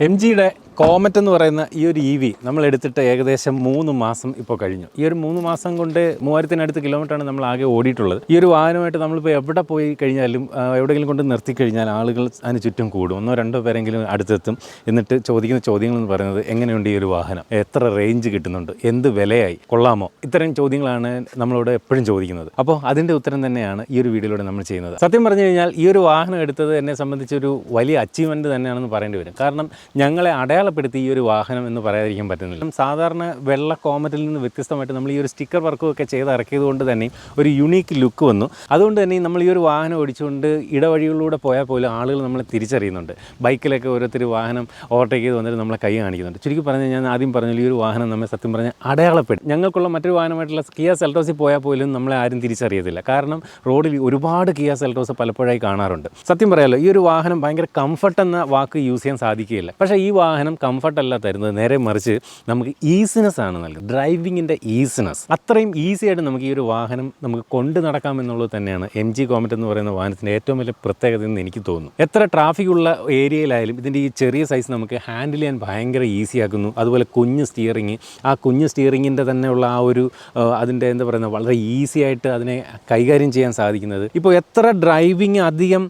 M ജിയുടെ comet എന്ന് പറയുന്ന ഈ ഒരു ഇ വി നമ്മൾ എടുത്തിട്ട് ഏകദേശം മൂന്ന് മാസം ഇപ്പോൾ കഴിഞ്ഞു. ഈ ഒരു മൂന്ന് മാസം കൊണ്ട് മൂവായിരത്തിനടുത്ത് കിലോമീറ്ററാണ് നമ്മൾ ആകെ ഓടിയിട്ടുള്ളത്. ഈ ഒരു വാഹനമായിട്ട് നമ്മളിപ്പോൾ എവിടെ പോയി കഴിഞ്ഞാലും എവിടെയെങ്കിലും കൊണ്ട് നിർത്തി കഴിഞ്ഞാൽ ആളുകൾ അതിന് ചുറ്റും കൂടും. ഒന്നോ രണ്ടോ പേരെങ്കിലും അടുത്തെത്തും. എന്നിട്ട് ചോദിക്കുന്ന ചോദ്യങ്ങൾ എന്ന് പറയുന്നത് എങ്ങനെയുണ്ട് ഈ ഒരു വാഹനം? എത്ര റേഞ്ച് കിട്ടുന്നുണ്ട്? എന്ത് വിലയായി? കൊള്ളാമോ? ഇത്തരം ചോദ്യങ്ങളാണ് നമ്മളോട് എപ്പോഴും ചോദിക്കുന്നത്. അപ്പോൾ അതിന്റെ ഉത്തരം തന്നെയാണ് ഈ ഒരു വീഡിയോയിലൂടെ നമ്മൾ ചെയ്യുന്നത്. സത്യം പറഞ്ഞു കഴിഞ്ഞാൽ ഈ ഒരു വാഹനം എടുത്തത് എന്നെ സംബന്ധിച്ചൊരു വലിയ അച്ചീവ്മെന്റ് തന്നെയാണെന്ന് പറയേണ്ടി വരും. കാരണം ഞങ്ങളെ അടയാളപ്പെടുത്തി ഈ ഒരു വാഹനം എന്ന് പറയാതിരിക്കാൻ പറ്റുന്നില്ല. സാധാരണ വെള്ള കോമറ്റിൽ നിന്ന് വ്യത്യസ്തമായിട്ട് നമ്മൾ ഈ ഒരു സ്റ്റിക്കർ വർക്കും ഒക്കെ ചെയ്ത് ഇറക്കിയത് കൊണ്ട് തന്നെ ഒരു യുണീക്ക് ലുക്ക് വന്നു. അതുകൊണ്ട് തന്നെ നമ്മൾ ഈ ഒരു വാഹനം ഓടിച്ചുകൊണ്ട് ഇടവഴികളിലൂടെ പോയാൽ പോലും ആളുകൾ നമ്മളെ തിരിച്ചറിയുന്നുണ്ട്. ബൈക്കിലൊക്കെ ഓരോരുത്തർ വാഹനം ഓവർടേക്ക് ചെയ്ത് വന്നിട്ട് നമ്മളെ കൈ കാണിക്കുന്നുണ്ട്. ചുരുക്കി പറഞ്ഞാൽ ഞാൻ ആദ്യം പറഞ്ഞാൽ ഈ ഒരു വാഹനം നമ്മെ സത്യം പറഞ്ഞാൽ അടയാളപ്പെടും ഞങ്ങൾക്കുള്ള മറ്റൊരു വാഹനമായിട്ടുള്ള കിയ സെൽട്ടോസിൽ പോയാൽ പോലും നമ്മളെ ആരും തിരിച്ചറിയത്തില്ല. കാരണം റോഡിൽ ഒരുപാട് കിയ സെൽട്ടോസ് പലപ്പോഴായി കാണാറുണ്ട്. സത്യം പറയാലോ ഈ ഒരു വാഹനം ഭയങ്കര കംഫർട്ട് എന്ന വാക്ക് യൂസ് ചെയ്യാൻ സാധിക്കുകയില്ല. പക്ഷേ ഈ വാഹനം കംഫർട്ട് അല്ല തരുന്നത്. നേരെ മറിച്ച് നമുക്ക് ഈസിനെസ് ആണ് നൽകുന്നത്. ഡ്രൈവിങ്ങിന്റെ ഈസിനെസ് അത്രയും ഈസി ആയിട്ട് നമുക്ക് ഈ ഒരു വാഹനം നമുക്ക് കൊണ്ടു നടക്കാം എന്നുള്ളത് തന്നെയാണ് എം ജി കോമറ്റ് എന്ന് പറയുന്ന വാഹനത്തിന്റെ ഏറ്റവും വലിയ പ്രത്യേകത എന്ന് എനിക്ക് തോന്നുന്നു. എത്ര ട്രാഫിക് ഉള്ള ഏരിയയിലായാലും ഇതിന്റെ ഈ ചെറിയ സൈസ് നമുക്ക് ഹാൻഡിൽ ചെയ്യാൻ ഭയങ്കര ഈസി ആക്കുന്നു. അതുപോലെ കുഞ്ഞ് സ്റ്റിയറിങ് ആ കുഞ്ഞ് സ്റ്റിയറിങ്ങിന്റെ തന്നെയുള്ള ആ ഒരു അതിന്റെ എന്താ പറയുന്നത് വളരെ ഈസി ആയിട്ട് അതിനെ കൈകാര്യം ചെയ്യാൻ സാധിക്കുന്നത്. ഇപ്പോൾ എത്ര ഡ്രൈവിങ് അധികം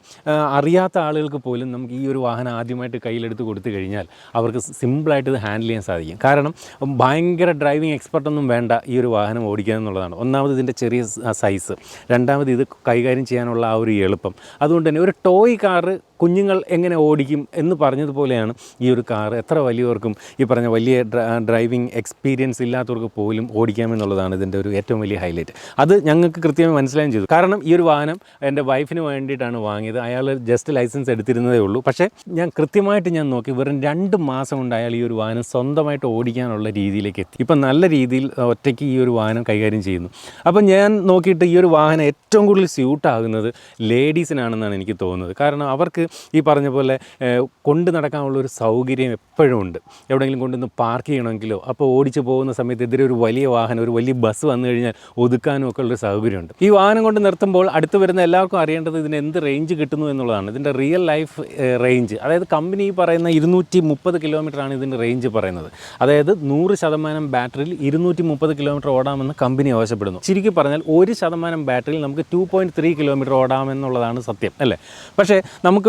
അറിയാത്ത ആളുകൾക്ക് പോലും നമുക്ക് ഈ ഒരു വാഹനം ആദ്യമായിട്ട് കയ്യിലെടുത്ത് കൊടുത്തു കഴിഞ്ഞാൽ അവർക്ക് സിമ്പിളായിട്ട് ഇത് ഹാൻഡിൽ ചെയ്യാൻ സാധിക്കും. കാരണം ഭയങ്കര ഡ്രൈവിംഗ് എക്സ്പെർട്ടൊന്നും വേണ്ട ഈ ഒരു വാഹനം ഓടിക്കുക എന്നുള്ളതാണ്. ഒന്നാമത് ഇതിന്റെ ചെറിയ സൈസ്. രണ്ടാമത് ഇത് കൈകാര്യം ചെയ്യാനുള്ള ആ ഒരു എളുപ്പം. അതുകൊണ്ട് തന്നെ ഒരു ടോയ് കാറ് കുഞ്ഞുങ്ങൾ എങ്ങനെ ഓടിക്കും എന്ന് പറഞ്ഞതുപോലെയാണ് ഈ ഒരു കാർ എത്ര വലിയവർക്കും ഈ പറഞ്ഞ വലിയ ഡ്രൈവിംഗ് എക്സ്പീരിയൻസ് ഇല്ലാത്തവർക്ക് പോലും ഓടിക്കാമെന്നുള്ളതാണ് ഇതിന്റെ ഒരു ഏറ്റവും വലിയ ഹൈലൈറ്റ് അത് ഞങ്ങൾക്ക് കൃത്യമായി മനസ്സിലായും ചെയ്തു. കാരണം ഈ ഒരു വാഹനം എന്റെ വൈഫിന് വേണ്ടിയിട്ടാണ് വാങ്ങിയത്. അയാൾ ജസ്റ്റ് ലൈസൻസ് എടുത്തിരുന്നതേ ഉള്ളൂ. പക്ഷേ ഞാൻ കൃത്യമായിട്ട് ഞാൻ നോക്കി വെറും രണ്ട് മാസം കൊണ്ട് അയാൾ ഈ ഒരു വാഹനം സ്വന്തമായിട്ട് ഓടിക്കാനുള്ള രീതിയിലേക്ക് എത്തി. ഇപ്പം നല്ല രീതിയിൽ ഒറ്റയ്ക്ക് ഈ ഒരു വാഹനം കൈകാര്യം ചെയ്യുന്നു. അപ്പം ഞാൻ നോക്കിയിട്ട് ഈ ഒരു വാഹനം ഏറ്റവും കൂടുതൽ സ്യൂട്ടാകുന്നത് ലേഡീസിനാണെന്നാണ് എനിക്ക് തോന്നുന്നത്. കാരണം അവർക്ക് ഈ പറഞ്ഞ പോലെ കൊണ്ട് നടക്കാനുള്ള ഒരു സൗകര്യം എപ്പോഴും ഉണ്ട്. എവിടെയെങ്കിലും കൊണ്ടുവന്ന് പാർക്ക് ചെയ്യണമെങ്കിലോ അപ്പോൾ ഓടിച്ചു പോകുന്ന സമയത്ത് എതിരെ ഒരു വലിയ വാഹനം ഒരു വലിയ ബസ് വന്നു കഴിഞ്ഞാൽ ഒതുക്കാനും ഒക്കെ ഉള്ളൊരു സൗകര്യമുണ്ട്. ഈ വാഹനം കൊണ്ട് നിർത്തുമ്പോൾ അടുത്ത് വരുന്ന എല്ലാവർക്കും അറിയേണ്ടത് ഇതിന് എന്ത് റേഞ്ച് കിട്ടുന്നു എന്നുള്ളതാണ്. ഇതിന്റെ റിയൽ ലൈഫ് റേഞ്ച് അതായത് കമ്പനി പറയുന്ന ഇരുന്നൂറ്റി മുപ്പത് കിലോമീറ്ററാണ് ഇതിന്റെ റേഞ്ച് പറയുന്നത്. അതായത് നൂറ് ശതമാനം ബാറ്ററിയിൽ ഇരുന്നൂറ്റി മുപ്പത് കിലോമീറ്റർ ഓടാമെന്ന് കമ്പനി ആവശ്യപ്പെടുന്നു. ശരിക്കും പറഞ്ഞാൽ ഒരു ശതമാനം ബാറ്ററിയിൽ നമുക്ക് ടു പോയിന്റ് ത്രീ കിലോമീറ്റർ ഓടാമെന്നുള്ളതാണ് സത്യം അല്ലേ? പക്ഷേ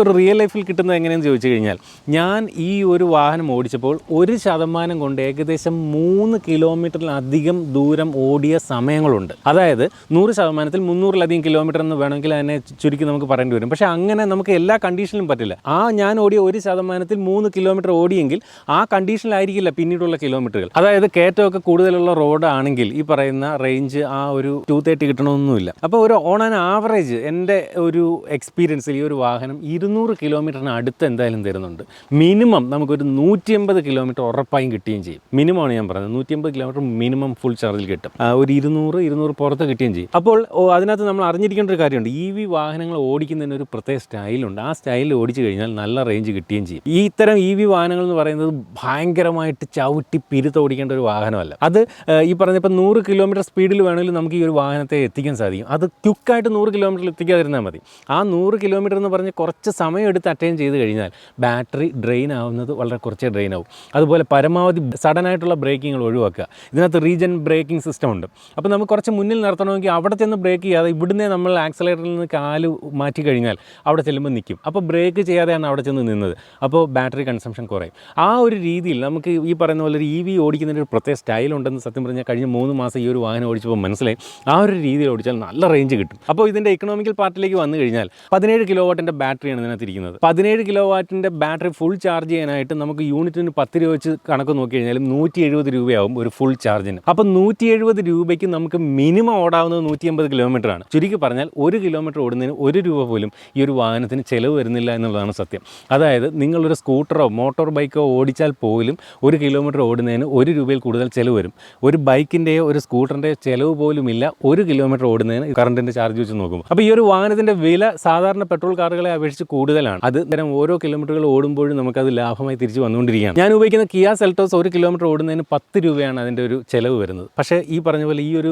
നമുക്കൊരു റിയൽ ലൈഫിൽ കിട്ടുന്നത് എങ്ങനെയെന്ന് ചോദിച്ചു കഴിഞ്ഞാൽ ഞാൻ ഈ ഒരു വാഹനം ഓടിച്ചപ്പോൾ ഒരു ശതമാനം കൊണ്ട് ഏകദേശം മൂന്ന് കിലോമീറ്ററിലധികം ദൂരം ഓടിയ സമയങ്ങളുണ്ട്. അതായത് നൂറ് ശതമാനത്തിൽ മുന്നൂറിലധികം കിലോമീറ്റർ എന്ന് വേണമെങ്കിൽ അതിനെ ചുരുക്കി നമുക്ക് പറയേണ്ടി വരും. പക്ഷേ അങ്ങനെ നമുക്ക് എല്ലാ കണ്ടീഷനിലും പറ്റില്ല. ആ ഞാൻ ഓടിയ ഒരു ശതമാനത്തിൽ മൂന്ന് കിലോമീറ്റർ ഓടിയെങ്കിൽ ആ കണ്ടീഷനിലായിരിക്കില്ല പിന്നീടുള്ള കിലോമീറ്ററുകൾ. അതായത് കയറ്റമൊക്കെ കൂടുതലുള്ള റോഡാണെങ്കിൽ ഈ പറയുന്ന റേഞ്ച് ആ ഒരു ടു തേർട്ടി കിട്ടണമെന്നൊന്നുമില്ല അപ്പോൾ ഒരു ഓൺ ആൻ ആവറേജ് എന്റെ ഒരു എക്സ്പീരിയൻസിൽ ഈ ഒരു വാഹനം ഇരുന്നൂറ് കിലോമീറ്ററിന് അടുത്ത് എന്തായാലും തരുന്നുണ്ട്. മിനിമം നമുക്കൊരു നൂറ്റി അമ്പത് കിലോമീറ്റർ ഉറപ്പായും കിട്ടുകയും ചെയ്യും. മിനിമമാണ് ഞാൻ പറഞ്ഞത്. നൂറ്റി അമ്പത് കിലോമീറ്റർ മിനിമം ഫുൾ ചാർജിൽ കിട്ടും. ഒരു ഇരുന്നൂറ് ഇരുന്നൂറ് പുറത്ത് കിട്ടുകയും ചെയ്യും. അപ്പോൾ അതിനകത്ത് നമ്മൾ അറിഞ്ഞിരിക്കേണ്ട ഒരു കാര്യമുണ്ട്. ഇ വി വാഹനങ്ങൾ ഓടിക്കുന്നതിന് ഒരു പ്രത്യേക സ്റ്റൈലുണ്ട്. ആ സ്റ്റൈലിൽ ഓടിച്ചു കഴിഞ്ഞാൽ നല്ല റേഞ്ച് കിട്ടുകയും ചെയ്യും. ഈ ഇത്തരം ഇ വി വാഹനങ്ങൾ എന്ന് പറയുന്നത് ഭയങ്കരമായിട്ട് ചവിട്ടി പിരുത്ത് ഓടിക്കേണ്ട ഒരു വാഹനമല്ല. അത് ഈ പറഞ്ഞ ഇപ്പം നൂറ് കിലോമീറ്റർ സ്പീഡിൽ വേണമെങ്കിൽ നമുക്ക് ഈ ഒരു വാഹനത്തെ എത്തിക്കാൻ സാധിക്കും. അത് ക്യുക്കായിട്ട് നൂറ് കിലോമീറ്ററിൽ എത്തിക്കാതിരുന്നാൽ മതി. ആ നൂറ് കിലോമീറ്റർ എന്ന് പറഞ്ഞ് കുറച്ച് എടുത്ത് അറ്റൈൻ ചെയ്ത് കഴിഞ്ഞാൽ ബാറ്ററി ഡ്രെയിൻ ആവുന്നത് വളരെ കുറച്ചേ ഡ്രെയിൻ ആവും. അതുപോലെ പരമാവധി സഡനായിട്ടുള്ള ബ്രേക്കിങ്ങൾ ഒഴിവാക്കുക. ഇതിനകത്ത് റീജൻ ബ്രേക്കിംഗ് സിസ്റ്റം ഉണ്ട്. അപ്പോൾ നമുക്ക് കുറച്ച് മുന്നിൽ നിർത്തണമെങ്കിൽ അവിടെ ചെന്ന് ബ്രേക്ക് ചെയ്യാതെ ഇവിടുന്ന് നമ്മൾ ആക്സലേറ്ററിൽ നിന്ന് കാൽ മാറ്റി കഴിഞ്ഞാൽ അവിടെ ചെല്ലുമ്പോൾ നിൽക്കും അപ്പോൾ ബ്രേക്ക് ചെയ്യാതെയാണ് അവിടെ ചെന്ന് നിന്നത്. അപ്പോൾ ബാറ്ററി കൺസംഷൻ കുറയും. ആ ഒരു രീതിയിൽ നമുക്ക് ഈ പറയുന്ന പോലെ ഒരു ഇ വി ഓടിക്കുന്നതിന്റെ ഒരു പ്രത്യേക സ്റ്റൈലുണ്ടെന്ന് സത്യം പറഞ്ഞാൽ കഴിഞ്ഞ മൂന്ന് മാസം ഈ ഒരു വാഹനം ഓടിച്ചപ്പോൾ മനസ്സിലായി. ആ ഒരു രീതിയിൽ ഓടിച്ചാൽ നല്ല റേഞ്ച് കിട്ടും. അപ്പോൾ ഇതിന്റെ ഇക്കണോമിക്കൽ പാർട്ടിലേക്ക് വന്നു കഴിഞ്ഞാൽ പതിനേഴ് കിലോ വാട്ടിന്റെ ബാറ്ററിയാണ് ഇതിനകത്ത് ഇരിക്കുന്നത് പതിനേഴ് കിലോ വാറ്റിന്റെ ബാറ്ററി ഫുൾ ചാർജ് ചെയ്യാനായിട്ട് നമുക്ക് യൂണിറ്റിന് പത്ത് രൂപ വെച്ച് കണക്ക് നോക്കി കഴിഞ്ഞാൽ നൂറ്റി എഴുപത് രൂപയാവും ഒരു ഫുൾ ചാർജിന് അപ്പം നൂറ്റി എഴുപത് രൂപയ്ക്ക് നമുക്ക് മിനിമം ഓടാവുന്നത് നൂറ്റി അമ്പത് കിലോമീറ്റർ ആണ് ചുരുക്കി പറഞ്ഞാൽ ഒരു കിലോമീറ്റർ ഓടുന്നതിന് ഒരു രൂപ പോലും ഈ ഒരു വാഹനത്തിന് ചിലവ് വരുന്നില്ല എന്നുള്ളതാണ് സത്യം. അതായത് നിങ്ങളൊരു സ്കൂട്ടറോ മോട്ടോർ ബൈക്കോ ഓടിച്ചാൽ പോലും ഒരു കിലോമീറ്റർ ഓടുന്നതിന് ഒരു രൂപയിൽ കൂടുതൽ ചിലവ് വരും. ഒരു ബൈക്കിന്റെയോ ഒരു സ്കൂട്ടറിന്റെയോ ചിലവ് പോലുമില്ല ഒരു കിലോമീറ്റർ ഓടുന്നതിന് കറണ്ടിന്റെ ചാർജ് വെച്ച് നോക്കുമ്പോൾ. അപ്പോൾ ഈ ഒരു വാഹനത്തിന്റെ വില സാധാരണ പെട്രോൾ കാറുകളെ അപേക്ഷിച്ച് കൂടുതൽ കൂടുതലാണ്. അത് നേരം ഓരോ കിലോമീറ്ററുകൾ ഓടുമ്പോഴും നമുക്കത് ലാഭമായി തിരിച്ചു വന്നുകൊണ്ടിരിക്കുകയാണ്. ഞാൻ ഉപയോഗിക്കുന്ന കിയ സെൽട്ടോസ് ഒരു കിലോമീറ്റർ ഓടുന്നതിന് പത്ത് രൂപയാണ് അതിന്റെ ഒരു ചിലവ് വരുന്നത്. പക്ഷേ ഈ പറഞ്ഞ പോലെ ഈ ഒരു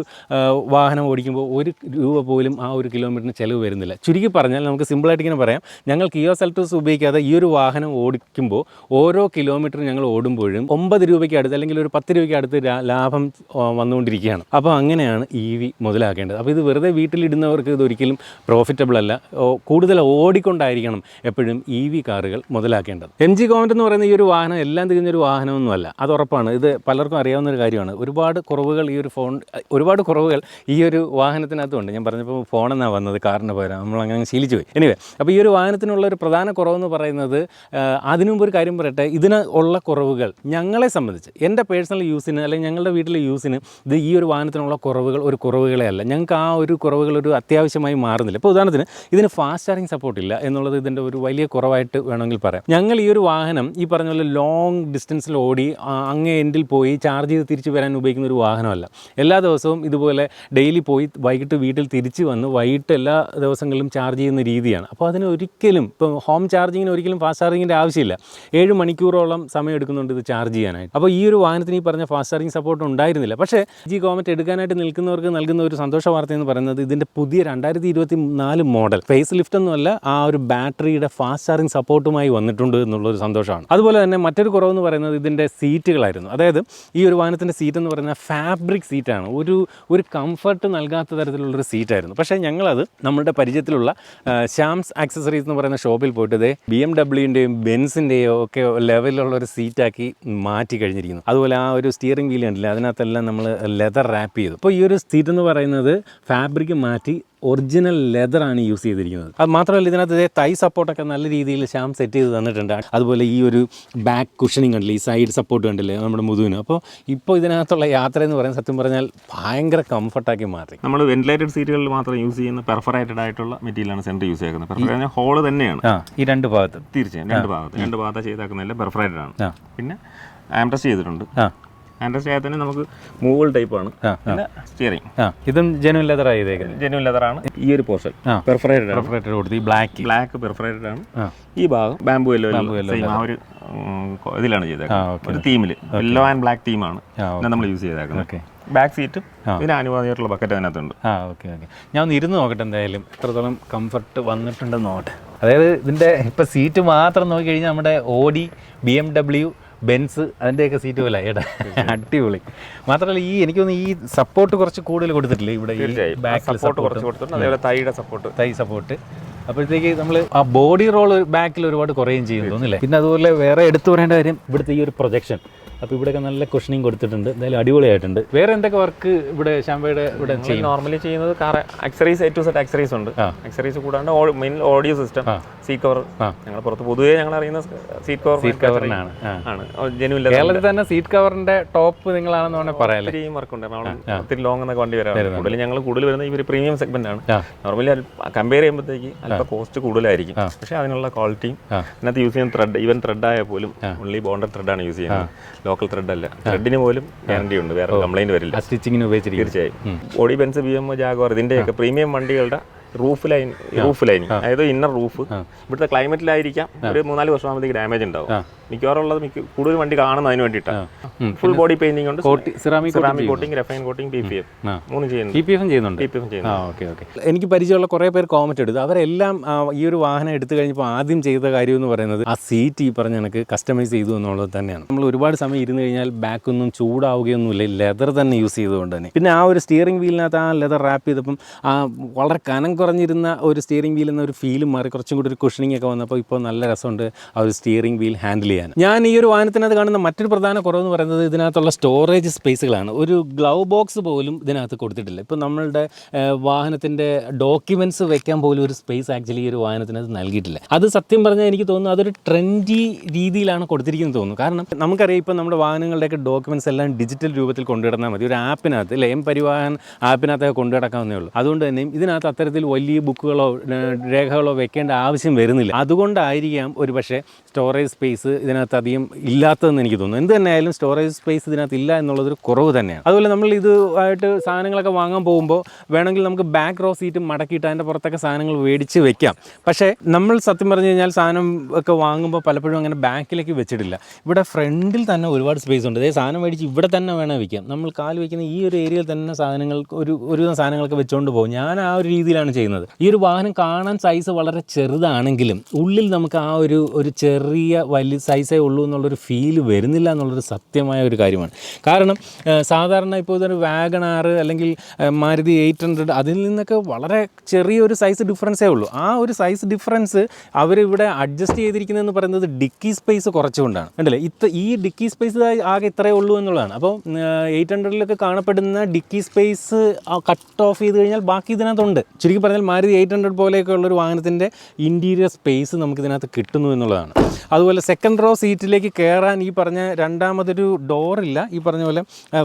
വാഹനം ഓടിക്കുമ്പോൾ ഒരു രൂപ പോലും ആ ഒരു കിലോമീറ്ററിന് ചിലവ് വരുന്നില്ല. ചുരുക്കി പറഞ്ഞാൽ നമുക്ക് സിമ്പിളായിട്ട് ഇങ്ങനെ പറയാം. ഞങ്ങൾ കിയോ സെൽട്ടോസ് ഉപയോഗിക്കാതെ ഈ ഒരു വാഹനം ഓടിക്കുമ്പോൾ ഓരോ കിലോമീറ്റർ ഞങ്ങൾ ഓടുമ്പോഴും ഒമ്പത് രൂപയ്ക്ക് അടുത്ത് അല്ലെങ്കിൽ ഒരു പത്ത് രൂപയ്ക്ക് അടുത്ത് ലാഭം വന്നുകൊണ്ടിരിക്കുകയാണ്. അപ്പോൾ അങ്ങനെയാണ് ഇ വി മുതലാക്കേണ്ടത്. അപ്പോൾ ഇത് വെറുതെ വീട്ടിലിടുന്നവർക്ക് ഇത് ഒരിക്കലും പ്രോഫിറ്റബിൾ അല്ല. കൂടുതൽ ഓടിക്കൊണ്ടായിരിക്കണം. എപ്പോഴും ഇ വി കാറുകൾ മുതലാക്കേണ്ടത്. എം ജി കോമറ്റ് എന്ന് പറയുന്ന ഈ ഒരു വാഹനം എല്ലാം തികഞ്ഞൊരു വാഹനമൊന്നുമല്ല. അത് ഉറപ്പാണ്. ഇത് പലർക്കും അറിയാവുന്ന ഒരു കാര്യമാണ്. ഒരുപാട് കുറവുകൾ ഈ ഒരു ഫോൺ ഒരുപാട് കുറവുകൾ ഈ ഒരു വാഹനത്തിനകത്തുണ്ട്. ഞാൻ പറഞ്ഞപ്പോൾ ഫോണെന്നാണ് വന്നത്? കാറിന് പകരം. നമ്മൾ അങ്ങനെ ശീലിച്ചു പോയി. എനിവേ അപ്പോൾ ഈ ഒരു വാഹനത്തിനുള്ള ഒരു പ്രധാന കുറവെന്ന് പറയുന്നത് അതിനു മുമ്പ് ഒരു കാര്യം പറയട്ടെ. ഇതിന് ഉള്ള കുറവുകൾ ഞങ്ങളെ സംബന്ധിച്ച് എന്റെ പേഴ്സണൽ യൂസിന് അല്ലെങ്കിൽ ഞങ്ങളുടെ വീട്ടിലെ യൂസിന് ഇത് ഈ ഒരു വാഹനത്തിനുള്ള കുറവുകൾ ഒരു കുറവുകളെ അല്ല. ഞങ്ങൾക്ക് ആ ഒരു കുറവുകൾ ഒരു അത്യാവശ്യമായി മാറുന്നില്ല. ഇപ്പോൾ ഉദാഹരണത്തിന് ഇതിന് ഫാസ്റ്റ് ചാർജിങ് സപ്പോർട്ട് ഇല്ല എന്നുള്ളത് ഇതിന്റെ ഒരു വലിയ കുറവായിട്ട് വേണമെങ്കിൽ പറയാം. ഞങ്ങൾ ഈ ഒരു വാഹനം ഈ പറഞ്ഞ പോലെ ലോങ് ഡിസ്റ്റൻസിൽ ഓടി അങ്ങേ എൻഡിൽ പോയി ചാർജ് ചെയ്ത് തിരിച്ച് വരാൻ ഉപയോഗിക്കുന്ന ഒരു വാഹനമല്ല. എല്ലാ ദിവസവും ഇതുപോലെ ഡെയിലി പോയി വൈകിട്ട് വീട്ടിൽ തിരിച്ച് വന്ന് വൈകിട്ട് എല്ലാ ദിവസങ്ങളിലും ചാർജ് ചെയ്യുന്ന രീതിയാണ്. അപ്പോൾ അതിന് ഒരിക്കലും ഇപ്പം ഹോം ചാർജിങ്ങിന് ഒരിക്കലും ഫാസ്റ്റ് ചാർജിങ്ങിന്റെ ആവശ്യമില്ല. ഏഴ് മണിക്കൂറോളം സമയം എടുക്കുന്നുണ്ട് ഇത് ചാർജ് ചെയ്യാനായിട്ട്. അപ്പോൾ ഈ ഒരു വാഹനത്തിന് ഈ പറഞ്ഞ ഫാസ്റ്റ് ചാർജിങ് സപ്പോർട്ട് ഉണ്ടായിരുന്നില്ല. പക്ഷേ ജി കോമറ്റ് എടുക്കാനായിട്ട് നിൽക്കുന്നവർക്ക് നൽകുന്ന ഒരു സന്തോഷ വാർത്ത എന്ന് പറയുന്നത് ഇതിന്റെ പുതിയ രണ്ടായിരത്തി ഇരുപത്തി നാല് മോഡൽ ഫേസ് ലിഫ്റ്റ് ഒന്നുമല്ല ആ ഒരു ബാറ്ററിയുടെ ഫാസ്റ്റ് ചാർജിങ് സപ്പോർട്ടുമായി വന്നിട്ടുണ്ട് എന്നുള്ളൊരു സന്തോഷമാണ്. അതുപോലെ തന്നെ മറ്റൊരു കുറവെന്ന് പറയുന്നത് ഇതിന്റെ സീറ്റുകളായിരുന്നു. അതായത് ഈ ഒരു വാഹനത്തിന്റെ സീറ്റ് എന്ന് പറയുന്നത് ഫാബ്രിക് സീറ്റാണ്. ഒരു ഒരു കംഫർട്ട് നൽകാത്ത തരത്തിലുള്ളൊരു സീറ്റായിരുന്നു. പക്ഷേ ഞങ്ങളത് നമ്മുടെ പരിചയത്തിലുള്ള ഷാംസ് ആക്സസറീസ് എന്ന് പറയുന്ന ഷോപ്പിൽ പോയിട്ട് ഇതേ ബി എം ഡബ്ല്യുവിന്റെയും ബെൻസിന്റെയോ ഒക്കെ ലെവലിലുള്ള ഒരു സീറ്റാക്കി മാറ്റി കഴിഞ്ഞിരിക്കുന്നു. അതുപോലെ ആ ഒരു സ്റ്റിയറിംഗ് വീൽ അതിനകത്തെല്ലാം നമ്മൾ ലെതർ റാപ്പ് ചെയ്തു. അപ്പോൾ ഈ ഒരു സീറ്റ് എന്ന് പറയുന്നത് ഫാബ്രിക് മാറ്റി ഒറിജിനൽ ലെതറാണ് യൂസ് ചെയ്തിരിക്കുന്നത്. അത് മാത്രമല്ല ഇതിനകത്ത് ഇതേ തൈ സപ്പോർട്ടൊക്കെ നല്ല രീതിയിൽ ഷാം സെറ്റ് ചെയ്ത് തന്നിട്ടുണ്ട്. അതുപോലെ ഈ ഒരു ബാക്ക് കുഷനിങ് കണ്ടില്ലേ ഈ സൈഡ് സപ്പോർട്ട് കണ്ടില്ലേ നമ്മുടെ മുതുവിന്. അപ്പോൾ ഇപ്പോൾ ഇതിനകത്തുള്ള യാത്ര എന്ന് പറയുന്നത് സത്യം പറഞ്ഞാൽ ഭയങ്കര കംഫർട്ടാക്കി മാറി. നമ്മൾ വെന്റിലേറ്റഡ് സീറ്റുകളിൽ മാത്രം യൂസ് ചെയ്യുന്ന പെർഫറേറ്റഡ് ആയിട്ടുള്ള മെറ്റീരിയലാണ് സെന്റർ യൂസ് ചെയ്യുന്നത്. പെർഫറേറ്റ് ഹോൾ തന്നെയാണ്. ആ ഈ രണ്ട് ഭാഗത്ത്. തീർച്ചയായും രണ്ട് ഭാഗത്ത്. രണ്ട് ഭാഗത്ത് ചെയ്താക്കുന്നതല്ല പെർഫറേറ്റഡ് ആണ്. പിന്നെ ആംബ്രസ് ചെയ്തിട്ടുണ്ട്. ആംട്രസ്റ്റ് ചെയ്യാൻ നമുക്ക് മൂവൽ ടൈപ്പ് ആണ്. ആ, പിന്നെ സ്റ്റിയറിംഗ് ഇതും ജെനുവൻ ലെതറാണ് ചെയ്തേക്കുന്നത് ജെന്യൂൻ ലെതറാണ് ഈ ഒരു പോർഷൻ പെർഫറേറ്റഡ് പെർഫറേറ്റഡ് കൊടുത്ത്. ഈ ബ്ലാക്ക് ബ്ലാക്ക് പെർഫറേറ്റഡ് ആണ്. ഈ ഭാഗം ബാംബു എല്ലോ സെയിം ആ ഒരു ഇതിലാണ് ചെയ്തേക്കുന്നത് ഒരു തീമിൽ യെല്ലോ ആൻഡ് ബ്ലാക്ക് തീമാണ് നമ്മൾ യൂസ് ചെയ്തേക്കുന്നത് ഓക്കെ ബാക്ക് സീറ്റും ഇതിന് അനുവാദിയായിട്ടുള്ള ബക്കറ്റ് അതിനകത്തുണ്ട്. ആ ഓക്കെ ഓക്കെ ഞാൻ ഒന്ന് ഇരുന്ന് നോക്കട്ടെ എന്തായാലും. എത്രത്തോളം കംഫർട്ട് വന്നിട്ടുണ്ടെന്ന് നോക്കട്ടെ. അതായത് ഇതിന്റെ ഇപ്പം സീറ്റ് മാത്രം നോക്കി കഴിഞ്ഞാൽ നമ്മുടെ Audi B M W Benz അതിന്റെയൊക്കെ സീറ്റ് പോലെ. ഏട്ടാ അടിപൊളി. മാത്രമല്ല ഈ എനിക്ക് തോന്നുന്നു ഈ സപ്പോർട്ട് കുറച്ച് കൂടുതൽ കൊടുത്തിട്ടില്ലേ ഇവിടെ ഈ തീർച്ചയായും. സപ്പോർട്ട് കുറച്ച് കൊടുത്തിട്ടുണ്ട്. അതേപോലെ തൈയുടെ സപ്പോർട്ട് തൈ സപ്പോർട്ട് അപ്പോഴത്തേക്ക് നമ്മൾ ആ ബോഡി റോൾ ബാക്കിൽ ഒരുപാട് കുറയും ചെയ്യും തോന്നില്ലേ പിന്നെ അതുപോലെ വേറെ എടുത്തു പറയേണ്ട കാര്യം ഇവിടുത്തെ ഈ ഒരു പ്രൊജക്ഷൻ അപ്പോൾ ഇവിടെയൊക്കെ നല്ല കുഷനിങ് കൊടുത്തിട്ടുണ്ട്. എന്തായാലും അടിപൊളിയായിട്ടുണ്ട്. വേറെ എന്തൊക്കെ വർക്ക് ഇവിടെ ശാമ്പയുടെ ഇവിടെ നോർമലി ചെയ്യുന്നത് car accessories A to Z accessories ഉണ്ട്. ആ. അക്സറീസ് കൂടാണ്ട് main audio system. Seat cover. ഞങ്ങൾ പുറത്ത് പൊതുവേ ഞങ്ങൾ അറിയുന്ന സീറ്റ് കവർ സീറ്റ് കവറിനാണ്. ആണ്. കേരളത്തിൽ തന്നെ. സീറ്റ് കവറിന്റെ ടോപ്പ് നിങ്ങളാണെന്ന് വേണമെങ്കിൽ പറയാല്ലേ? ഒത്തിരി വർക്ക് ഉണ്ട്. നമ്മൾ ഒത്തിരി ലോങ് എന്നൊക്കെ വണ്ടി വരാം കൂടുതൽ ഞങ്ങൾ കൂടുതൽ വരുന്ന ഈ ഒരു പ്രീമിയം സെഗ്മെന്റ് ആണ് നോർമലി കമ്പയർ ചെയ്യുമ്പോഴത്തേക്ക് അല്പം കോസ്റ്റ് കൂടുതലായിരിക്കും. പക്ഷേ അതിനുള്ള ക്വാളിറ്റിയും അതിനകത്ത് യൂസ് ചെയ്യുന്ന ത്രെഡ് ഈവൻ ത്രെഡ് ആയ പോലും ഓൺലി ബോണ്ടഡ് ത്രെഡാണ് യൂസ് ചെയ്യുന്നത്. ലോക്കൽ ത്രെഡ് അല്ല. ത്രെഡിന് പോലും ഗ്യാരണ്ടി ഉണ്ട്. വേറെ കംപ്ലൈന്റ് വരില്ല. സ്റ്റിച്ചിങ്ങിന് ഉപയോഗിച്ചിരിക്കും തീർച്ചയായും. Body Benz B M Jaguar ഇതിന്റെയൊക്കെ പ്രീമിയം വണ്ടികളുടെ റൂഫ് ലൈൻ റൂഫ് ലൈനിങ് അതായത് ഇന്നർ റൂഫ്. ഇവിടുത്തെ ക്ലൈമറ്റിലായിരിക്കാം. ഒരു മൂന്നാൽ വർഷം ആകുമ്പോഴത്തേക്ക് ഡാമേജ് ഉണ്ടാവും. മിക്കവാറും ഉള്ളത് മിക്ക കൂടുതൽ വണ്ടി കാണുന്ന അതിന് വേണ്ടിയിട്ടാണ് ഫുൾ ബോഡി പെയിന്റിംഗ് ഉണ്ട്. Ceramic coating refine coating P P F മൂന്നും മൂന്ന് ചെയ്യുന്നു പി പി എഫും ചെയ്യുന്നുണ്ട്. പി പി എഫും ചെയ്യുന്നു ആ ഓക്കെ ഓക്കെ. എനിക്ക് പരിചയമുള്ള കുറേ പേര് കോമറ്റ് എടുത്തു അവരെല്ലാം ഈ ഒരു വാഹനം എടുത്തു കഴിഞ്ഞപ്പോൾ ആദ്യം ചെയ്ത കാര്യം എന്ന് പറയുന്നത് ആ സീറ്റ് ഈ പറഞ്ഞ എനിക്ക് കസ്റ്റമൈസ് ചെയ്തു എന്നുള്ളത് തന്നെയാണ്. നമ്മൾ ഒരുപാട് സമയം ഇരുന്ന് കഴിഞ്ഞാൽ ബാക്കൊന്നും ചൂടാവുകയൊന്നുമില്ല. ലെതർ തന്നെ യൂസ് ചെയ്തുകൊണ്ട് തന്നെ. പിന്നെ ആ ഒരു സ്റ്റിയറിംഗ് വീലിനകത്ത് ആ ലെതർ റാപ്പ് ചെയ്തപ്പം ആ വളരെ കനം കുറഞ്ഞിരുന്ന ഒരു സ്റ്റിയറിംഗ് വീൽ എന്ന ഒരു ഫീലും മാറി കുറച്ചും കൂടി ഒരു കുഷനിങ് ഒക്കെ വന്നപ്പോൾ ഇപ്പോൾ നല്ല രസമുണ്ട് ആ ഒരു സ്റ്റിയറിംഗ് വീൽ ഹാൻഡിൽ ചെയ്യാൻ. ഞാൻ ഈ ഒരു വാഹനത്തിനകത്ത് കാണുന്ന മറ്റൊരു പ്രധാന കുറവെന്ന് പറയുന്നത് ഇതിനകത്തുള്ള സ്റ്റോറേജ് സ്പേസുകളാണ് ഒരു ഗ്ലൗ ബോക്സ് പോലും ഇതിനകത്ത് കൊടുത്തിട്ടില്ല. ഇപ്പോൾ നമ്മളുടെ വാഹനത്തിന്റെ ഡോക്യുമെന്റ്സ് വെക്കാൻ പോലും ഒരു സ്പേസ് ആക്ച്വലി ഈ ഒരു വാഹനത്തിനകത്ത് നൽകിയിട്ടില്ല. അത് സത്യം പറഞ്ഞാൽ എനിക്ക് തോന്നുന്നു അതൊരു ട്രെൻഡി രീതിയിലാണ് കൊടുത്തിരിക്കുന്നത് തോന്നുന്നു. കാരണം നമുക്കറിയാം ഇപ്പോൾ നമ്മുടെ വാഹനങ്ങളുടെയൊക്കെ ഡോക്യുമെന്റ്സ് എല്ലാം ഡിജിറ്റൽ രൂപത്തിൽ കൊണ്ടുവിടുന്നാൽ മതി. ഒരു ആപ്പിനകത്ത് അല്ലെ എം പരിവാഹൻ ആപ്പിനകത്തൊക്കെ കൊണ്ടുനടക്കാവുന്നേ ഉള്ളൂ. അതുകൊണ്ട് തന്നെയും ഇതിനകത്ത് അത്തരത്തിൽ വലിയ ബുക്കുകളോ രേഖകളോ വെക്കേണ്ട ആവശ്യം വരുന്നില്ല. അതുകൊണ്ടായിരിക്കാം ഒരു പക്ഷേ സ്റ്റോറേജ് സ്പേസ് ഇതിനകത്ത് അധികം ഇല്ലാത്തതെന്ന് എനിക്ക് തോന്നുന്നു. എന്ത് തന്നെ ആയാലും സ്റ്റോറേജ് സ്പേസ് ഇതിനകത്ത് ഇല്ല എന്നുള്ളതൊരു കുറവ് തന്നെയാണ്. അതുപോലെ നമ്മൾ ഇതുമായിട്ട് സാധനങ്ങളൊക്കെ വാങ്ങാൻ പോകുമ്പോൾ വേണമെങ്കിൽ നമുക്ക് ബാക്ക് റോ സീറ്റ് മടക്കിയിട്ട് അതിന്റെ പുറത്തൊക്കെ സാധനങ്ങൾ മേടിച്ച് വെക്കാം. പക്ഷേ നമ്മൾ സത്യം പറഞ്ഞു കഴിഞ്ഞാൽ സാധനം ഒക്കെ വാങ്ങുമ്പോൾ പലപ്പോഴും അങ്ങനെ ബാക്കിലേക്ക് വെച്ചിട്ടില്ല. ഇവിടെ ഫ്രണ്ടിൽ തന്നെ ഒരുപാട് സ്പേസ് ഉണ്ട്. അതേ സാധനം മേടിച്ച് ഇവിടെ തന്നെ വേണമെങ്കിൽ വെക്കാം. നമ്മൾ കാൽ വയ്ക്കുന്ന ഈ ഒരു ഏരിയയിൽ തന്നെ സാധനങ്ങൾക്ക് ഒരു ഒരു സാധനങ്ങളൊക്കെ വെച്ചുകൊണ്ട് പോകും. ഞാൻ ആ ഒരു രീതിയിലാണ് ചെയ്യുന്നത്. ഈ ഒരു വാഹനം കാണാൻ സൈസ് വളരെ ചെറുതാണെങ്കിലും ഉള്ളിൽ നമുക്ക് ആ ഒരു ഒരു ചെറിയ വലിയ സൈസേ ഉള്ളൂ എന്നുള്ളൊരു ഫീൽ വരുന്നില്ല എന്നുള്ളൊരു സത്യമായ ഒരു കാര്യമാണ്. കാരണം സാധാരണ ഇപ്പോൾ ഇതൊരു വാഗണാർ അല്ലെങ്കിൽ മാരുതി എയ്റ്റ് ഹൺഡ്രഡ് അതിൽ നിന്നൊക്കെ വളരെ ചെറിയൊരു സൈസ് ഡിഫറൻസേ ഉള്ളൂ. ആ ഒരു സൈസ് ഡിഫറൻസ് അവരിവിടെ അഡ്ജസ്റ്റ് ചെയ്തിരിക്കുന്നതെന്ന് പറയുന്നത് ഡിക്കി സ്പേസ് കുറച്ചുകൊണ്ടാണ് കണ്ടില്ലേ? ഇത്ര ഈ ഡിക്കി സ്പേസ് ആകെ ഇത്രയേ ഉള്ളൂ എന്നുള്ളതാണ്. അപ്പോൾ എയ്റ്റ് ഹൺഡ്രഡിലൊക്കെ കാണപ്പെടുന്ന ഡിക്കി സ്പേസ് കട്ട് ഓഫ് ചെയ്ത് കഴിഞ്ഞാൽ ബാക്കി ഇതിനകത്തുണ്ട്. ചുരുക്കി പറഞ്ഞാൽ മാരുതി എയ്റ്റ് ഹൺഡ്രഡ് പോലെയൊക്കെ ഉള്ളൊരു വാഹനത്തിന്റെ ഇന്റീരിയർ സ്പേസ് നമുക്ക് ഇതിനകത്ത് കിട്ടുന്നു എന്നുള്ളതാണ്. അതുപോലെ സെക്കൻഡ് റോ സീറ്റിലേക്ക് കയറാൻ ഈ പറഞ്ഞ രണ്ടാമതൊരു ഡോറില്ല ഈ പറഞ്ഞ പോലെ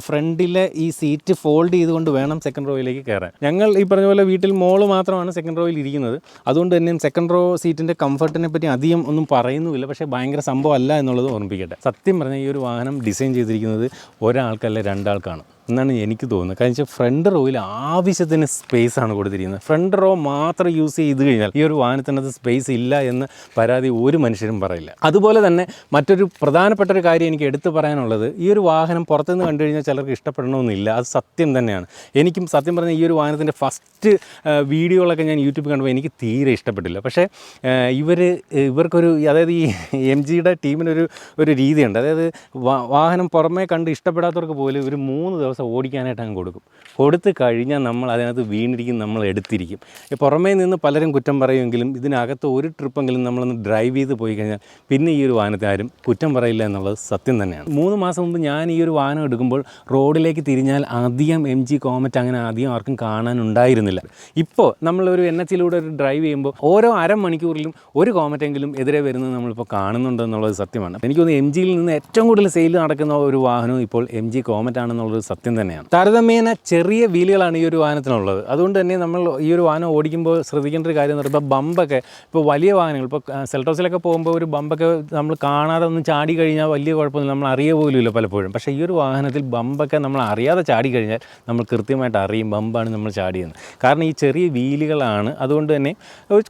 ഫ്രണ്ടിലെ ഈ സീറ്റ് ഫോൾഡ് ചെയ്തുകൊണ്ട് വേണം സെക്കൻഡ് റോയിലേക്ക് കയറാൻ ഞങ്ങൾ ഈ പറഞ്ഞ പോലെ വീട്ടിൽ മോൾ മാത്രമാണ് സെക്കൻഡ് റോയിൽ ഇരിക്കുന്നത്. അതുകൊണ്ട് തന്നെ സെക്കൻഡ് റോ സീറ്റിന്റെ കംഫർട്ടിനെ പറ്റി അധികം ഒന്നും പറയുന്നുമില്ല. പക്ഷേ ഭയങ്കര സംഭവം അല്ല എന്നുള്ളത് ഓർമ്മിപ്പിക്കട്ടെ. സത്യം പറഞ്ഞാൽ ഈ ഒരു വാഹനം ഡിസൈൻ ചെയ്തിരിക്കുന്നത് ഒരാൾക്കല്ല രണ്ടാൾക്കാണ്. എന്നാണ് എനിക്ക് തോന്നുന്നത്. കാരണം വെച്ചാൽ ഫ്രണ്ട് റോയിൽ ആവശ്യത്തിന് സ്പേസ് ആണ് കൊടുത്തിരിക്കുന്നത്. ഫ്രണ്ട് റോ മാത്രം യൂസ് ചെയ്ത് കഴിഞ്ഞാൽ ഈ ഒരു വാഹനത്തിനകത്ത് സ്പേസ് ഇല്ല എന്ന് പരാതി ഒരു മനുഷ്യരും പറയില്ല. അതുപോലെ തന്നെ മറ്റൊരു പ്രധാനപ്പെട്ട ഒരു കാര്യം എനിക്ക് എടുത്തു പറയാനുള്ളത് ഈ ഒരു വാഹനം പുറത്തുനിന്ന് കണ്ടു കഴിഞ്ഞാൽ ചിലർക്ക് ഇഷ്ടപ്പെടണമെന്നില്ല. അത് സത്യം തന്നെയാണ്. എനിക്കും സത്യം പറഞ്ഞാൽ ഈ ഒരു വാഹനത്തിന്റെ ഫസ്റ്റ് വീഡിയോകളൊക്കെ ഞാൻ യൂട്യൂബിൽ കണ്ടപ്പോൾ എനിക്ക് തീരെ ഇഷ്ടപ്പെട്ടില്ല. പക്ഷേ ഇവർ ഇവർക്കൊരു അതായത് ഈ എം ജിയുടെ ടീമിനൊരു ഒരു രീതിയുണ്ട്. അതായത് വാഹനം പുറമേ കണ്ട് ഇഷ്ടപ്പെടാത്തവർക്ക് പോലും ഒരു മൂന്ന് ദിവസം ഓടിക്കാനായിട്ട് അങ്ങ് കൊടുക്കും. കൊടുത്തു കഴിഞ്ഞാൽ നമ്മൾ അതിനകത്ത് വീണിരിക്കും നമ്മൾ എടുത്തിരിക്കും. പുറമേ നിന്ന് പലരും കുറ്റം പറയുമെങ്കിലും ഇതിനകത്ത് ഒരു ട്രിപ്പെങ്കിലും നമ്മളൊന്ന് ഡ്രൈവ് ചെയ്ത് പോയി കഴിഞ്ഞാൽ പിന്നെ ഈ ഒരു വാഹനത്തെ ആരും കുറ്റം പറയില്ല എന്നുള്ളത് സത്യം തന്നെയാണ്. മൂന്ന് മാസം മുമ്പ് ഞാൻ ഈ ഒരു വാഹനം എടുക്കുമ്പോൾ റോഡിലേക്ക് തിരിഞ്ഞാൽ അധികം എം ജി കോമറ്റ് അങ്ങനെ അധികം ആർക്കും കാണാനുണ്ടായിരുന്നില്ല ഇപ്പോൾ നമ്മളൊരു എൻ എച്ചിലൂടെ ഒരു ഡ്രൈവ് ചെയ്യുമ്പോൾ ഓരോ അരമണിക്കൂറിലും ഒരു കോമറ്റെങ്കിലും എതിരെ വരുന്നത് നമ്മളിപ്പോൾ കാണുന്നുണ്ട് എന്നുള്ളത് സത്യമാണ്. എനിക്ക് തോന്നുന്നു എം ജിയിൽ നിന്ന് ഏറ്റവും കൂടുതൽ സെയിൽ നടക്കുന്ന ഒരു വാഹനവും ഇപ്പോൾ എം ജി കോമറ്റ് ആണെന്നുള്ളത് സത്യം തന്നെയാണ്. താരതമ്യേന ചെറിയ വീലുകളാണ് ഈ ഒരു വാഹനത്തിനുള്ളത്. അതുകൊണ്ട് തന്നെ നമ്മൾ ഈ ഒരു വാഹനം ഓടിക്കുമ്പോൾ ശ്രദ്ധിക്കേണ്ട ഒരു കാര്യം എന്ന് പറയുമ്പോൾ ബമ്പൊക്കെ ഇപ്പോൾ വലിയ വാഹനങ്ങൾ ഇപ്പോൾ സെൽട്രോസിലൊക്കെ പോകുമ്പോൾ ഒരു ബമ്പൊക്കെ നമ്മൾ കാണാതെ ഒന്ന് ചാടി കഴിഞ്ഞാൽ വലിയ കുഴപ്പമൊന്നും നമ്മൾ അറിയ പോലുമില്ല പലപ്പോഴും. പക്ഷേ ഈ ഒരു വാഹനത്തിൽ ബമ്പൊക്കെ നമ്മൾ അറിയാതെ ചാടി കഴിഞ്ഞാൽ നമ്മൾ കൃത്യമായിട്ട് അറിയും ബമ്പാണ് നമ്മൾ ചാടിയെന്ന്. കാരണം ഈ ചെറിയ വീലുകളാണ്. അതുകൊണ്ട് തന്നെ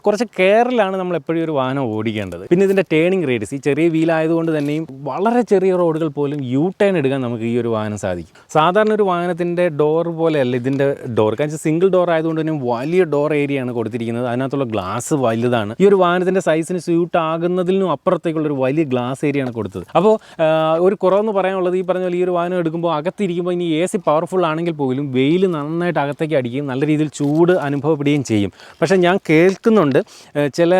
കുറച്ച് കെയറിലാണ് നമ്മൾ എപ്പോഴും ഒരു വാഹനം ഓടിക്കേണ്ടത്. പിന്നെ ഇതിന്റെ ടേണിംഗ് റേഡിയസ്. ഈ ചെറിയ വീലായതുകൊണ്ട് തന്നെയും വളരെ ചെറിയ റോഡുകൾ പോലും യു ടേൺ എടുക്കാൻ നമുക്ക് ഈ ഒരു വാഹനം സാധിക്കും. സാധാരണ ഒരു വാഹനത്തിന്റെ ഡോർ പോലെയല്ല ഇതിന്റെ ഡോർ കാരണം സിംഗിൾ ഡോർ ആയതുകൊണ്ട് തന്നെ വലിയ ഡോർ ഏരിയ ആണ് കൊടുത്തിരിക്കുന്നത്. അതിനകത്തുള്ള ഗ്ലാസ് വലുതാണ്. ഈ ഒരു വാഹനത്തിന്റെ സൈസിന് സ്യൂട്ട് ആകുന്നതിനും അപ്പുറത്തേക്കുള്ള ഒരു വലിയ ഗ്ലാസ് ഏരിയ ആണ് കൊടുത്തത്. അപ്പോൾ ഒരു കുറവെന്ന് പറയാനുള്ളത് ഈ പറഞ്ഞ പോലെ ഈ ഒരു വാഹനം എടുക്കുമ്പോൾ അകത്തിരിക്കുമ്പോൾ ഇനി എ സി പവർഫുൾ ആണെങ്കിൽ പോലും വെയിൽ നന്നായിട്ട് അകത്തേക്ക് അടിക്കുകയും നല്ല രീതിയിൽ ചൂട് അനുഭവപ്പെടുകയും ചെയ്യും. പക്ഷേ ഞാൻ കേൾക്കുന്നുണ്ട് ചില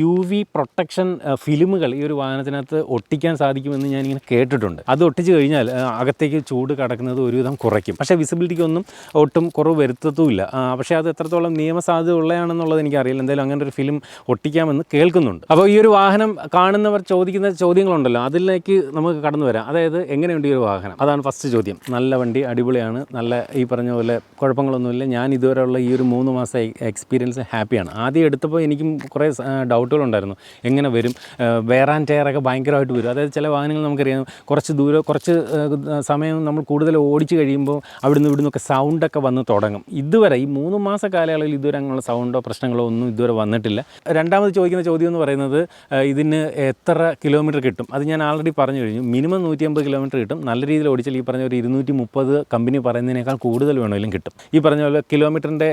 യു വി പ്രൊട്ടക്ഷൻ ഫിലിമുകൾ ഈ ഒരു വാഹനത്തിനകത്ത് ഒട്ടിക്കാൻ സാധിക്കുമെന്ന് ഞാനിങ്ങനെ കേട്ടിട്ടുണ്ട്. അത് ഒട്ടിച്ച് കഴിഞ്ഞാൽ അകത്തേക്ക് ചൂട് കടക്കുന്നത് ഒരുവിധം കുറയ്ക്കും. പക്ഷേ വിസിബിലിറ്റിക്കൊന്നും ഒട്ടും കുറവ് വരുത്തത്തുമില്ല പക്ഷേ അത് എത്രത്തോളം നിയമസാധ്യത ഉള്ളതാണെന്നുള്ളത് എനിക്കറിയില്ല. എന്തായാലും അങ്ങനെ ഒരു ഫിലിം ഒട്ടിക്കാമെന്ന് കേൾക്കുന്നുണ്ട്. അപ്പോൾ ഈ ഒരു വാഹനം കാണുന്നവർ ചോദിക്കുന്ന ചോദ്യങ്ങളുണ്ടല്ലോ. അതിലേക്ക് നമുക്ക് കടന്നു വരാം. അതായത് എങ്ങനെയുണ്ട് ഈ ഒരു വാഹനം? അതാണ് ഫസ്റ്റ് ചോദ്യം. നല്ല വണ്ടി അടിപൊളിയാണ്. നല്ല ഈ പറഞ്ഞ പോലെ കുഴപ്പങ്ങളൊന്നുമില്ല. ഞാൻ ഇതുവരെയുള്ള ഈ ഒരു മൂന്ന് മാസം എക്സ്പീരിയൻസ് ഹാപ്പിയാണ്. ആദ്യം എടുത്തപ്പോൾ എനിക്കും കുറേ ഡൗട്ടുകളുണ്ടായിരുന്നു. എങ്ങനെ വരും? വേറാൻ ടയറൊക്കെ ഭയങ്കരമായിട്ട് വരും. അതായത് ചില വാഹനങ്ങൾ നമുക്കറിയാം. കുറച്ച് ദൂരം കുറച്ച് സമയം നമ്മൾ കൂടുതൽ ഓടിച്ച് കഴിയുമ്പോൾ അവിടുന്ന് ഇവിടുന്നൊക്കെ സൗണ്ടൊക്കെ വന്ന് തുടങ്ങും. ഇതുവരെ ഈ മൂന്ന് മാസ കാലയളവിൽ ഇതുവരെ അങ്ങനെയുള്ള സൗണ്ടോ പ്രശ്നങ്ങളോ ഒന്നും ഇതുവരെ വന്നിട്ടില്ല. രണ്ടാമത് ചോദിക്കുന്ന ചോദ്യം എന്ന് പറയുന്നത് ഇതിന് എത്ര കിലോമീറ്റർ കിട്ടും? അത് ഞാൻ ആൾറെഡി പറഞ്ഞു കഴിഞ്ഞു. മിനിമം നൂറ്റി അമ്പത് കിലോമീറ്റർ കിട്ടും. നല്ല രീതിയിൽ ഓടിച്ചാൽ ഈ പറഞ്ഞ ഒരു ഇരുന്നൂറ്റി മുപ്പത് കമ്പനി പറയുന്നതിനേക്കാൾ കൂടുതൽ വേണമെങ്കിലും കിട്ടും. ഈ പറഞ്ഞ പോലെ കിലോമീറ്ററിന്റെ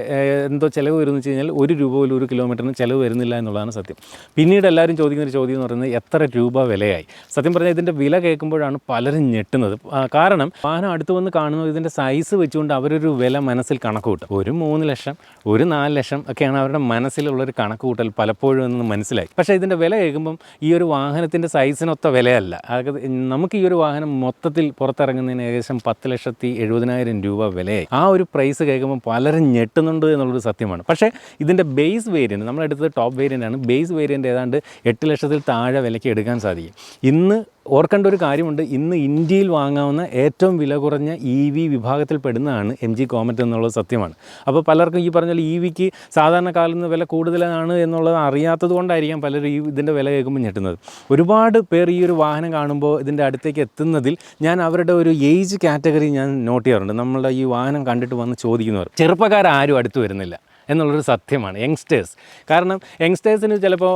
എന്തോ ചിലവ് വരുമെന്ന് വെച്ച് കഴിഞ്ഞാൽ ഒരു രൂപ പോലും ഒരു കിലോമീറ്ററിന് ചിലവ് വരുന്നില്ല എന്നുള്ളതാണ് സത്യം. പിന്നീട് എല്ലാവരും ചോദിക്കുന്ന ഒരു ചോദ്യം എന്ന് പറയുന്നത് എത്ര രൂപ വിലയായി? സത്യം പറഞ്ഞാൽ ഇതിന്റെ വില കേൾക്കുമ്പോഴാണ് പലരും ഞെട്ടുന്നത്. കാരണം വാഹനം അടുത്ത് വന്ന് കാണുന്നത് ഇതിന്റെ സൈസ് വെച്ചുകൊണ്ട് അവരൊരു വില മനസ്സിൽ കണക്ക് കൂട്ടും ഒരു മൂന്ന് ലക്ഷം ഒരു നാല് ലക്ഷം ഒക്കെയാണ് അവരുടെ മനസ്സിലുള്ളൊരു കണക്ക് കൂട്ടൽ പലപ്പോഴും എന്ന് മനസ്സിലായി. പക്ഷേ ഇതിന്റെ വില കേൾക്കുമ്പം ഈ ഒരു വാഹനത്തിന്റെ സൈസിനൊത്ത വിലയല്ല. അതായത് നമുക്ക് ഈ ഒരു വാഹനം മൊത്തത്തിൽ പുറത്തിറങ്ങുന്നതിന് ഏകദേശം പത്ത് ലക്ഷത്തി എഴുപതിനായിരം രൂപ വിലയായി. ആ ഒരു പ്രൈസ് കേൾക്കുമ്പോൾ പലരും ഞെട്ടുന്നുണ്ട് എന്നുള്ളൊരു സത്യമാണ്. പക്ഷേ ഇതിന്റെ ബേസ് വേരിയന്റ് നമ്മളെടുത്തത് ടോപ്പ് വേരിയന്റ് ആണ്. ബേസ് വേരിയന്റ് ഏതാണ്ട് എട്ട് ലക്ഷത്തിൽ താഴെ വിലയ്ക്ക് എടുക്കാൻ സാധിക്കും. ഇന്ന് ഓർക്കേണ്ട ഒരു കാര്യമുണ്ട്. ഇന്ന് ഇന്ത്യയിൽ വാങ്ങാവുന്ന ഏറ്റവും വില കുറഞ്ഞ ഇ വി വിഭാഗത്തിൽ പെടുന്നതാണ് എം ജി കോമറ്റ് എന്നുള്ളത് സത്യമാണ്. അപ്പോൾ പലർക്കും ഈ പറഞ്ഞ ഇ വിക്ക് സാധാരണ കാലത്ത് നിന്ന് വില കൂടുതലാണ് എന്നുള്ളത് അറിയാത്തത് കൊണ്ടായിരിക്കാം പലരും ഈ ഇതിന്റെ വില കേൾക്കുമ്പോൾ ഞെട്ടുന്നത്. ഒരുപാട് പേർ ഈ ഒരു വാഹനം കാണുമ്പോൾ ഇതിന്റെ അടുത്തേക്ക് എത്തുന്നതിൽ ഞാൻ അവരുടെ ഒരു ഏജ് കാറ്റഗറി ഞാൻ നോട്ട് ചെയ്യാറുണ്ട്. നമ്മളുടെ ഈ വാഹനം കണ്ടിട്ട് വന്ന് ചോദിക്കുന്നവർ. ചെറുപ്പക്കാരും അടുത്ത് വരുന്നില്ല. എന്നുള്ളൊരു സത്യമാണ് യങ്സ്റ്റേഴ്സ്. കാരണം യങ്സ്റ്റേഴ്സിന് ചിലപ്പോൾ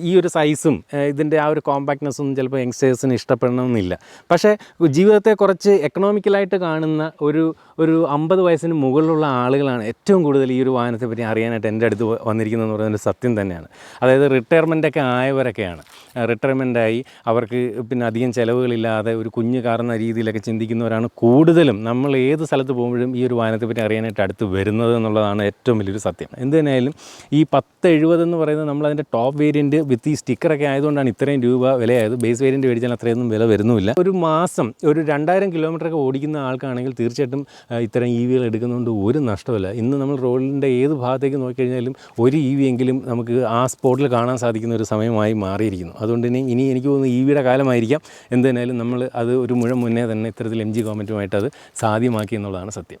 ഈ ഒരു സൈസും ഇതിന്റെ ആ ഒരു കോമ്പാക്ട്നെസ്സും ചിലപ്പോൾ യങ്സ്റ്റേഴ്സിന് ഇഷ്ടപ്പെടണമെന്നില്ല. പക്ഷേ ജീവിതത്തെ കുറച്ച് എക്കണോമിക്കലായിട്ട് കാണുന്ന ഒരു ഒരു അമ്പത് വയസ്സിന് മുകളിലുള്ള ആളുകളാണ് ഏറ്റവും കൂടുതൽ ഈ ഒരു വാഹനത്തെ പറ്റി അറിയാനായിട്ട് എന്റെ അടുത്ത് വന്നിരിക്കുന്നതെന്ന് പറയുന്നത് സത്യം തന്നെയാണ്. അതായത് റിട്ടയർമെന്റ് ഒക്കെ ആയവരൊക്കെയാണ്. റിട്ടയർമെന്റ് ആയി അവർക്ക് പിന്നെ അധികം ചിലവുകളില്ലാതെ ഒരു കുഞ്ഞു കാറുന്ന രീതിയിലൊക്കെ ചിന്തിക്കുന്നവരാണ് കൂടുതലും നമ്മൾ ഏത് സ്ഥലത്ത് പോകുമ്പോഴും ഈ ഒരു വാഹനത്തെ പറ്റി അറിയാനായിട്ട് അടുത്ത് വരുന്നത് എന്നുള്ളതാണ് ഏറ്റവും വലിയൊരു സത്യം. എന്ത് തന്നെയായാലും ഈ പത്ത് എഴുപത് എന്ന് പറയുന്നത് നമ്മൾ അതിന്റെ ടോപ്പ് വേരിയന്റ് വിത്ത് ഈ സ്റ്റിക്കറൊക്കെ ആയതുകൊണ്ടാണ് ഇത്രയും രൂപ വിലയായത്. ബേസ് വേരിയന്റ് മേടിച്ചാൽ അത്രയൊന്നും വില വരുന്നില്ല ഒരു മാസം ഒരു രണ്ടായിരം കിലോമീറ്റർ ഒക്കെ ഓടിക്കുന്ന ആൾക്കാണെങ്കിൽ തീർച്ചയായിട്ടും ഇത്തരം ഇ വികൾ എടുക്കുന്നതുകൊണ്ട് ഒരു നഷ്ടമില്ല ഇന്ന് നമ്മൾ റോഡിന്റെ ഏത് ഭാഗത്തേക്ക് നോക്കിക്കഴിഞ്ഞാലും ഒരു ഇ വി എങ്കിലും നമുക്ക് ആ സ്പോട്ടിൽ കാണാൻ സാധിക്കുന്ന ഒരു സമയമായി മാറിയിരിക്കുന്നു. അതുകൊണ്ട് തന്നെ ഇനി എനിക്ക് തോന്നുന്നു ഇ വിയുടെ കാലമായിരിക്കാം. എന്ത് തന്നെയായാലും നമ്മൾ അത് ഒരു മുഴ മുന്നേ തന്നെ ഇത്തരത്തിൽ എം ജി ഗവൺമെന്റുമായിട്ട് അത് സാധ്യമാക്കി എന്നുള്ളതാണ് സത്യം.